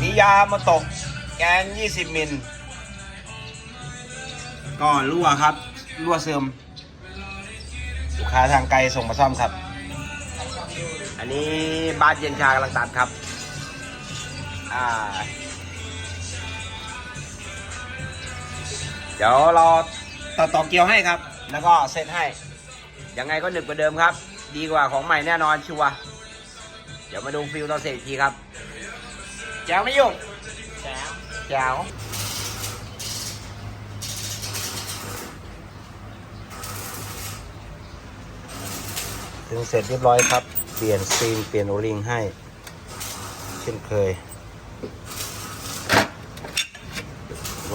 มียามาตก แกน20 มิล ก็รั่วครับ รั่วซึม ลูกค้าทางไกลส่งมาซ่อมครับ อันนี้บาสเย็นชากำลังตัดครับ อ่า เดี๋ยวเราตัดต่อเกียวให้ครับ แล้วก็เซตให้ ยังไงก็หนึบกว่าเดิมครับ ดีกว่าของใหม่แน่นอนชัวร์เดี๋ยวมาดูฟิลต่อเสร็จอีกทีครับ แจ๋วไม่ยุ่งแจ๋วแจ๋วถึงเสร็จเรียบร้อยครับ เปลี่ยนซีนเปลี่ยนโอลิงให้ เช่นเคย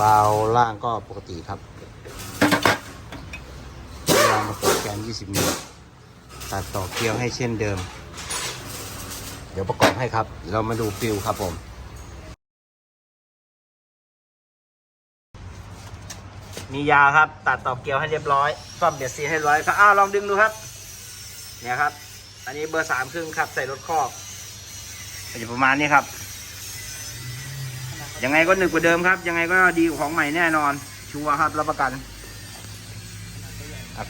ราวล่างก็ปกติครับราวมาตกแกน 20มิลตัดต่อเกลียวให้เช่นเดิม เดี๋ยวประกอบให้ครับ เรามาดูฟิลครับผม มียาครับ ตัดต่อเกลียวให้เรียบร้อยซ่อมเบียดซีให้ร้อยครับอ้าวลองดึงดูครับ เนี่ยครับ อันนี้เบอร์สามครึ่งครับ ใส่รถครอกก็จะประมาณนี้ครับ ยังไงก็หนึกกว่าเดิมครับ ยังไงก็ดีกว่าของใหม่แน่นอน ชัวร์ครับรับประกัน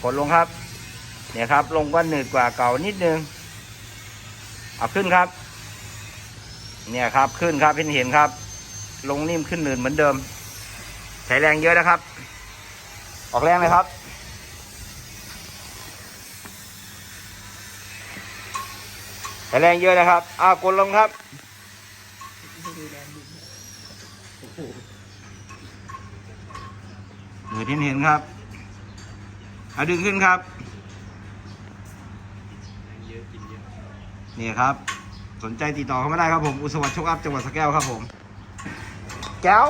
กดลงครับ เนี่ยครับ ลงก็หนึกกว่าเก่านิดนึงเอาขึ้นครับ เนี่ยครับขึ้นครับเห็นเห็นครับ ลงนิ่มขึ้นหนืดเหมือนเดิมใช้แรงเยอะนะครับ ออกแรงเลยครับใช้แรงเยอะนะครับ อ้าวกดลงครับ มือที่เห็นครับเอาดึงขึ้นครับ นี่ครับ สนใจติดต่อเข้ามาได้ครับผม อุสวัสดิ์โชคอัพจังหวัดสแก้วครับผม แก้ว